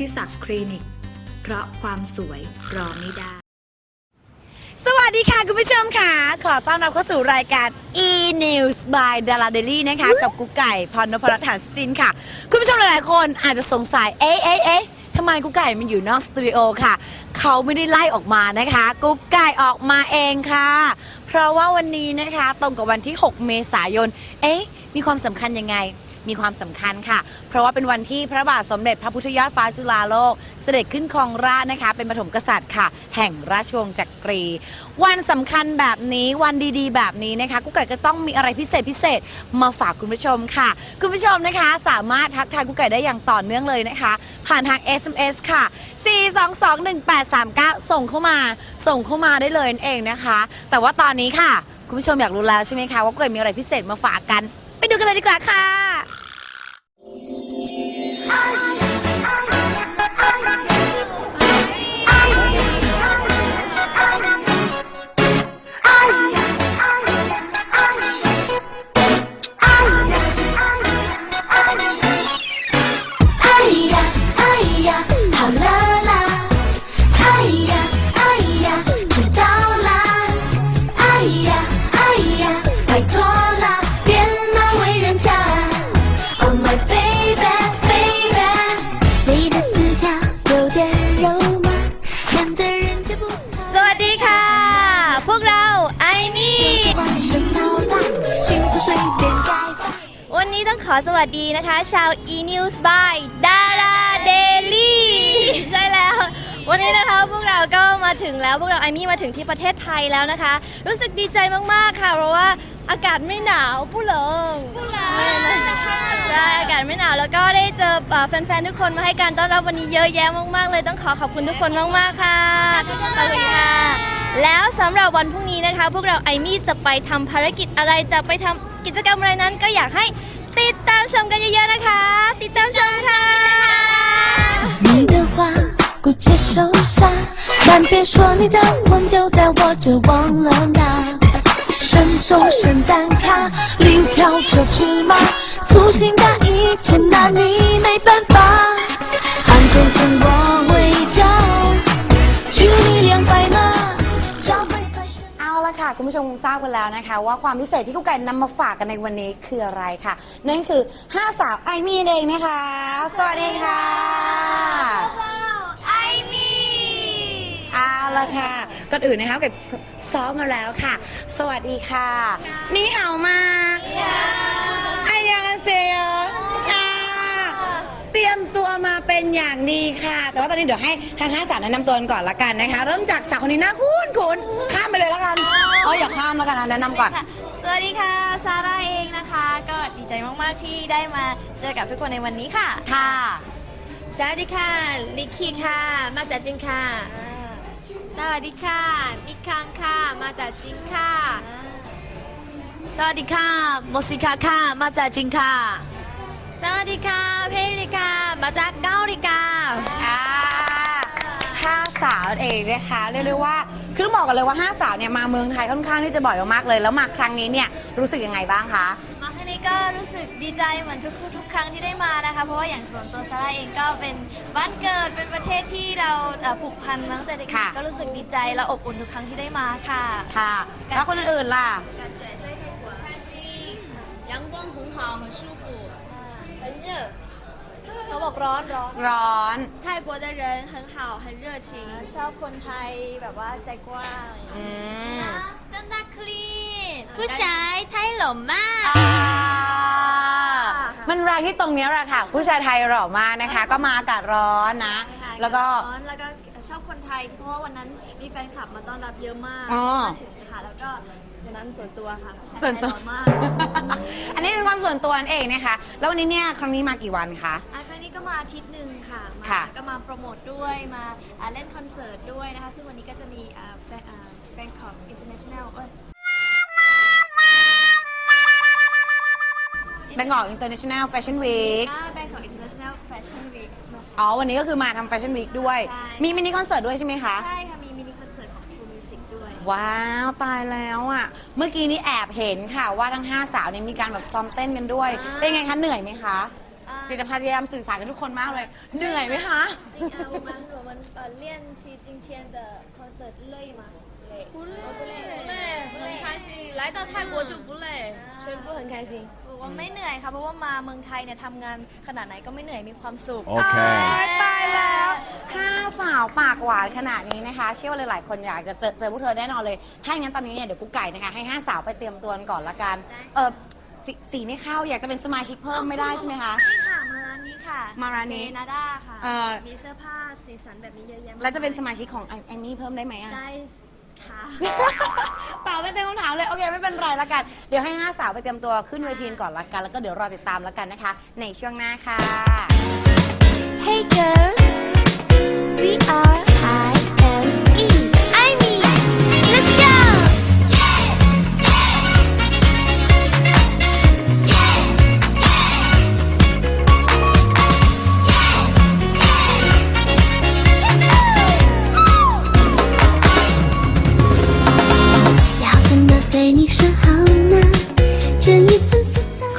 ธิศักดิ์คลินิก เพราะความสวยรอไม่ได้ สวัสดีค่ะคุณผู้ชมค่ะ ขอต้อนรับเข้าสู่รายการ e news by Dara Daily นะคะ กับกุ๊กไก่พรนพรัตน์หานสจินค่ะ คุณผู้ชมหลายๆคนอาจจะสงสัยเอ๊ะเอ๊ะเอ๊ะทำไมกุ๊กไก่มันอยู่นอกสตูดิโอค่ะ เขาไม่ได้ไล่ออกมานะคะ กุ๊กไก่ออกมาเองค่ะ เพราะว่าวันนี้นะคะ ตรงกับวันที่ 6 เมษายน เอ๊ะ มีความสำคัญยังไง มีความสำคัญค่ะ เพราะว่าเป็นวันที่พระบาทสมเด็จพระพุทธยอดฟ้าจุฬาโลก เสด็จขึ้นครองราชนะคะ เป็นปฐมกษัตริย์ค่ะ แห่งราชวงศ์จักรี วันสำคัญแบบนี้วันดีๆ แบบนี้นะคะกุ๊กไก่ก็ต้องมีอะไรพิเศษพิเศษมาฝากคุณผู้ชมค่ะ คุณผู้ชมนะคะ สามารถทักทายกุ๊กไก่ได้อย่างต่อเนื่องเลยนะคะ ผ่านทาง SMS ค่ะ 4221839 ส่งเข้ามา ส่งเข้ามาได้เลยนั่นเองนะคะ แต่ว่าตอนนี้ค่ะ คุณผู้ชมอยากรู้แล้วใช่ไหมคะว่ากุ๊กไก่มีอะไรพิเศษมาฝากกัน ไปดูกันเลยดีกว่าค่ะ 呀哎呀，拜托啦，别难为人家。Oh my baby baby，你的姿态有点肉麻，看的人就不 สวัสดีค่ะ พวกเราไอมี่ 管什么啦，幸福随便改吧。 วันนี้ต้องขอสวัสดีนะคะ ชาว e news by Dara Daily ใช่แล้ว วั ถึงแล้วพวกเราไอมี่มาถึงที่ประเทศไทยแล้วนะคะ รู้สึกดีใจมากๆค่ะ เพราะว่าอากาศไม่หนาวผู้เหลิงผู้เหลิงใช่อากาศไม่หนาวแล้วก็ได้เจอเอ่อแฟนๆทุกคนมาให้การต้อนรับวันนี้เยอะแยะมากๆ เลยต้องขอขอบคุณทุกคนมากๆค่ะขอบคุณค่ะแล้วสำหรับวันพรุ่งนี้นะคะ พวกเราไอมี่จะไปทำภารกิจอะไรจะไปทำกิจกรรมอะไรนั้น ก็อยากให้ติดตามชมกันเยอะๆนะคะ ติดตามชม 接受杀，但别说你的吻丢在我这忘了拿。顺从圣诞卡，礼物挑错尺码，粗心大意真拿你没办法。杭州送我回家，距离两百码，早会发生。 เอาละค่ะ คุณผู้ชมคงทราบกันแล้วนะคะ ว่าความพิเศษที่กุ๊กไก่นำมาฝากกันในวันนี้คืออะไรค่ะ นั่นคือ 5 สาวไอมีนเองนะคะ สวัสดีค่ะ ไอมี่ เอา ละค่ะก่อนอื่นนะคะเก็บซ้อมมาแล้วค่ะ สวัสดีค่ะ นี่เอามาอายาเซโยค่ะเตรียมตัวมาเป็นอย่างดีค่ะ แต่ว่าตอนนี้เดี๋ยวให้ทั้งห้าสาวแนะนำตัวกันก่อนละกันนะคะ เริ่มจากสาวคนนี้หน้าคุ้นคุ้นข้ามไปเลยละกันเอออย่าข้ามแล้วกันนะแนะนำก่อนค่ะสวัสดีค่ะซาร่าเองนะคะ ก็ดีใจมากๆที่ได้มาเจอกับทุกคนในวันนี้ค่ะ ค่ะ สวัสดีค่ะลิกกี้ค่ะ มาจากจินค่ะ สวัสดีค่ะ มิคังค่ะ มาจากจินค่ะ สวัสดีค่ะโมซิกาค่ะ มาจากจินค่ะ สวัสดีค่ะ เพลิกามาจากเกาหลีกาอ่าห้าสาวเองนะคะเรียกได้ว่าคือต้องบอกกันเลยว่าห้าสาวเนี่ยมาเมืองไทยค่อนข้างที่จะบ่อยมากๆเลย แล้วมาครั้งนี้เนี่ยรู้สึกยังไงบ้างคะมาครั้งนี้ ก็รู้สึกดีใจเหมือนทุกทุกครั้งที่ได้มานะคะ เพราะว่าอย่างส่วนตัวซาร่าเองก็เป็นบ้านเกิดเป็นประเทศที่เราเอ่อผูกพันมาตั้งแต่เด็ก ค่ะ ๆก็รู้สึกดีใจและอบอุ่นทุกครั้งที่ได้มาค่ะ ค่ะ แล้วคนอื่นๆล่ะ 开心，阳光很好，很舒服，很热。 เขาบอกร้อนร้อน ร้อน 泰国的人很好，很热情。 ชอบคนไทยแบบว่าใจกว้าง อืม จันดาคลีนผู้ชายไทยหล่อมาก อ่า มันแรงที่ตรงเนี้ยแหละค่ะ ผู้ชายไทยหล่อมากนะคะ ก็มาอากาศร้อนนะแล้วก็ ร้อนแล้วก็ชอบคนไทยเพราะว่าวันนั้นมีแฟนคลับมาต้อนรับเยอะมากอ๋อ มาถึงนะคะแล้วก็วันนั้นส่วนตัวค่ะผู้ชายส่วนตัว ไทยหล่อมากอันนี้เป็นความส่วนตัวนั่นเองนะคะ แล้ววันนี้เนี่ยครั้งนี้มากี่วันคะ อะครั้งนี้ก็มาอาทิตย์หนึ่งค่ะมาค่ะ ก็มาโปรโมทด้วยมาอ่าเล่นคอนเสิร์ตด้วยนะคะ ซึ่งวันนี้ก็จะมีอ่าแบงอ่า Bangkok International เอ้ยแบงกอกอินเตอร์เนชั่นแนลแฟชั่นวีค อ่า Bangkok International Fashion Week นะคะ อ๋อ วันนี้ก็คือมาทำแฟชั่นวีคด้วย ใช่ มีมินิคอนเสิร์ตด้วยใช่ไหมคะ ใช่ค่ะ มีมินิคอนเสิร์ตของ True Music ด้วย ว้าว ตายแล้วอ่ะ เมื่อกี้นี้แอบเห็นค่ะว่าทั้ง 5 สาวเนี่ยมีการแบบซ้อมเต้นกันด้วย อ่า เป็นไงคะ เหนื่อยไหมคะ อ่า เดี๋ยวจะพยายามสื่อสารกับทุกคนมากเลย เหนื่อยไหมคะ จริง啊，我们我们呃练习今天的 concert 累吗？累，不累，不累，不累，很开心。 ย。 来到泰国就不累，全部很开心。บอกว่าไม่เหนื่อยค่ะเพราะว่ามาเมืองไทยเนี่ยทำงานขนาดไหนก็ไม่เหนื่อยมีความสุข ตายตายแล้วห้าสาวปากหวานขนาดนี้นะคะ เชื่อว่าหลายๆคนอยากจะเจอเจอพวกเธอแน่นอนเลย ถ้าอย่างนั้นตอนนี้เนี่ยเดี๋ยวกุ๊กไก่นะคะ ให้ห้าสาวไปเตรียมตัวกันก่อนละกัน เออสสีไม่เข้าอยากจะเป็นสมาชิกเพิ่มไม่ได้ใช่ไหมคะ นี่ค่ะมาร้านนี้ค่ะ มาร้านนี้ เซนาด้าค่ะ เอ่อ มีเสื้อผ้าสีสันแบบนี้เยอะแยะมาก แล้วจะเป็นสมาชิกของแอมมี่เพิ่มได้ไหมอะ ได้ ค่ะ ตอบไม่เต็มคำถามเลย โอเค ไม่เป็นไรละกัน เดี๋ยวให้ห้าสาวไปเตรียมตัวขึ้นเวทีก่อนละกัน แล้วก็เดี๋ยวรอติดตามละกันนะคะ ในช่วงหน้าค่ะ Hey girls, we are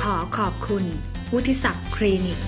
ขอขอบคุณวุฒิศักดิ์คลินิก